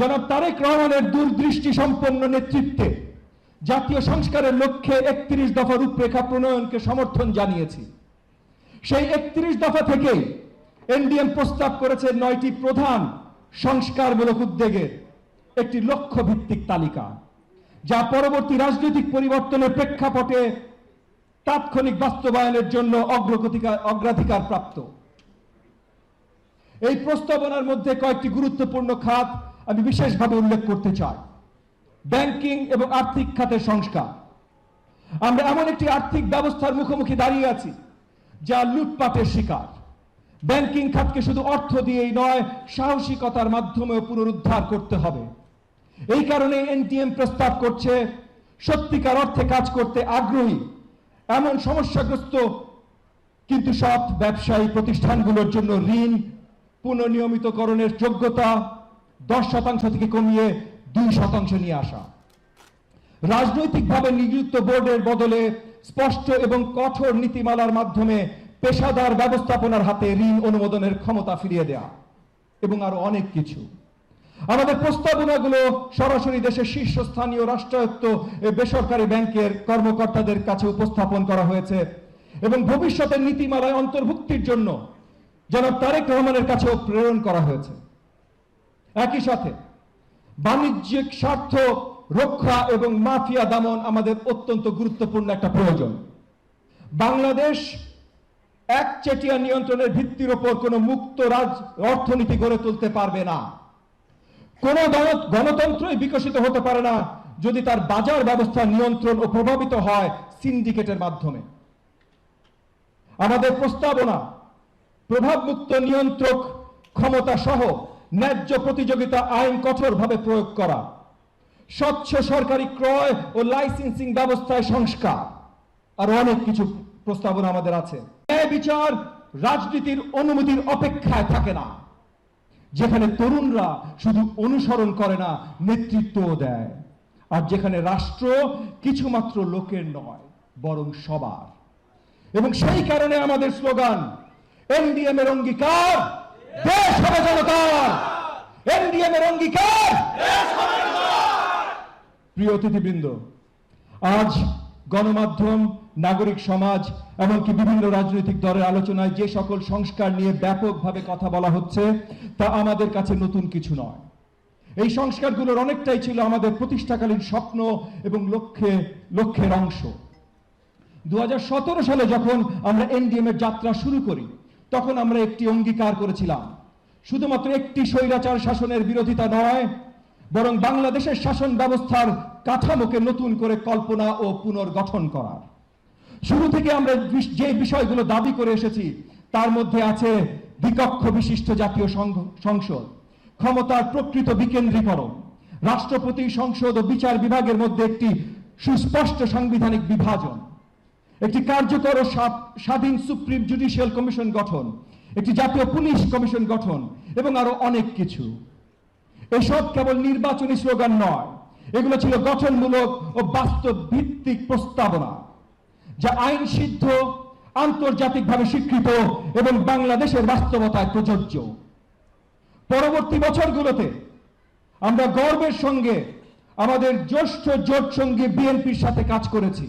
জনাব তারেক রহমানের দূরদৃষ্টি সম্পন্ন নেতৃত্বে জাতীয় সংস্কারের লক্ষ্যে একত্রিশ দফা রূপরেখা প্রণয়নকে সমর্থন জানিয়েছি। সেই একত্রিশ দফা থেকেই এনডিএম প্রস্তাব করেছে নয়টি প্রধান সংস্কারমূলক উদ্যোগের একটি লক্ষ্য ভিত্তিক তালিকা, যা পরবর্তী রাজনৈতিক পরিবর্তনের প্রেক্ষাপটে তাৎক্ষণিক বাস্তবায়নের জন্য অগ্রগতিকা অগ্রাধিকার প্রাপ্ত এই প্রস্তাবনার মধ্যে কয়েকটি গুরুত্বপূর্ণ খাত আমি বিশেষভাবে উল্লেখ করতে চাই। ব্যাংকিং এবং আর্থিক খাতের সংস্কার। আমরা এমন একটি আর্থিক ব্যবস্থার মুখোমুখি দাঁড়িয়ে আছি, যা লুটপাটের শিকার। ব্যাংকিং খাতকে শুধু অর্থ দিয়েই নয়, সাহসিকতার মাধ্যমেও পুনরুদ্ধার করতে হবে। এই কারণে এনটিএম প্রস্তাব করছে, সত্যিকার অর্থে কাজ করতে আগ্রহী, এমন সমস্যাগ্রস্ত, কিন্তু সব ব্যবসায়ী প্রতিষ্ঠানগুলোর জন্য ঋণ পুনর্নিয়মিতকরণের যোগ্যতা দশ শতাংশ থেকে কমিয়ে দুই শতাংশ নিয়ে আসা। রাজনৈতিকভাবে নিযুক্ত বোর্ডের বদলে স্পষ্ট এবং কঠোর নীতিমালার মাধ্যমে পেশাদার ব্যবস্থাপনার হাতে ঋণ অনুমোদনের ক্ষমতা ফিরিয়ে দেয়া এবং আরও অনেক কিছু। আমাদের প্রস্তাবনাগুলো সরাসরি দেশের শীর্ষস্থানীয় রাষ্ট্রায়ত্ত বেসরকারি ব্যাংকের কর্মকর্তাদের কাছে উপস্থাপন করা হয়েছে এবং ভবিষ্যতের নীতিমালায় অন্তর্ভুক্তির জন্য জনাব তারেক রহমানের কাছেও প্রেরণ করা হয়েছে। একই সাথে বাণিজ্যিক স্বার্থ, রক্ষা এবং মাফিয়া দমন আমাদের অত্যন্ত গুরুত্বপূর্ণ একটা প্রয়োজন। বাংলাদেশ একচেটিয়া নিয়ন্ত্রণের ভিত্তির ওপর কোনো মুক্ত রাজ, অর্থনীতি গড়ে তুলতে পারবে না। কোন গণতন্ত্রই বিকশিত হতে পারে না যদি তার বাজার ব্যবস্থা নিয়ন্ত্রণ ও প্রভাবিত হয় সিন্ডিকেটের মাধ্যমে। আমাদের প্রস্তাবনা, প্রভাবমুক্ত নিয়ন্ত্রক ক্ষমতা সহ ন্যায্য প্রতিযোগিতা আইন কঠোরভাবে প্রয়োগ করা। স্বচ্ছ সরকারি ক্রয় ও লাইসেন্সিং ব্যবস্থায় সংস্কার। আর অনেক কিছু প্রস্তাবনা আমাদের আছে। ন্যায় বিচার রাজনীতির অনুমতির অপেক্ষায় থাকে না। যেখানে তরুণরা শুধু অনুসরণ করে না, নেতৃত্বও দেয়। আর যেখানে রাষ্ট্র কিছুমাত্র লোকের নয়, বরং সবার। এবং সেই কারণে আমাদের স্লোগান এনডিএম এর অঙ্গীকার দেশ হবে জনতার। এনডিএম এর অঙ্গীকার। প্রিয় অতিথিবৃন্দ, আজ গণমাধ্যম, নাগরিক সমাজ, এমনকি বিভিন্ন রাজনৈতিক দলের আলোচনায় যে সকল সংস্কার নিয়ে ব্যাপকভাবে কথা বলা হচ্ছে, তা আমাদের কাছে নতুন কিছু নয়। এই সংস্কারগুলোর অনেকটাই ছিল আমাদের প্রতিষ্ঠাকালীন স্বপ্ন এবং লক্ষ্যে, লক্ষ্যের অংশ। দু হাজার সতেরো সালে যখন আমরা এনডিএম এর যাত্রা শুরু করি তখন আমরা একটি অঙ্গীকার করেছিলাম। শুধুমাত্র একটি স্বৈরাচার শাসনের বিরোধিতা নয়, বরং বাংলাদেশের শাসন ব্যবস্থার কাঠামোকে নতুন করে কল্পনা ও পুনর্গঠন করার। শুরু থেকে আমরা যে বিষয়গুলো দাবি করে এসেছি, তার মধ্যে আছে বিকক্ষ বিশিষ্ট জাতীয় সংসদ, ক্ষমতার প্রকৃত বিকেন্দ্রীকরণ। রাষ্ট্রপতি, সংসদ ও বিচার বিভাগের মধ্যে একটি সুস্পষ্ট সাংবিধানিক বিভাজন। একটি কার্যকর ও স্বাধীন সুপ্রিম জুডিশিয়াল কমিশন গঠন, একটি জাতীয় পুলিশ কমিশন গঠন, এবং আরও অনেক কিছু। এসব কেবল নির্বাচনী স্লোগান নয়, এগুলো ছিল গঠনমূলক ও বাস্তব ভিত্তিক প্রস্তাবনা, যা আইন সিদ্ধ, আন্তর্জাতিকভাবে স্বীকৃত এবং বাংলাদেশের বাস্তবতায় প্রযোজ্য। পরবর্তী বছরগুলোতে আমরা গর্বের সঙ্গে আমাদের জ্যেষ্ঠ জোট সঙ্গী বিএনপির সাথে কাজ করেছি।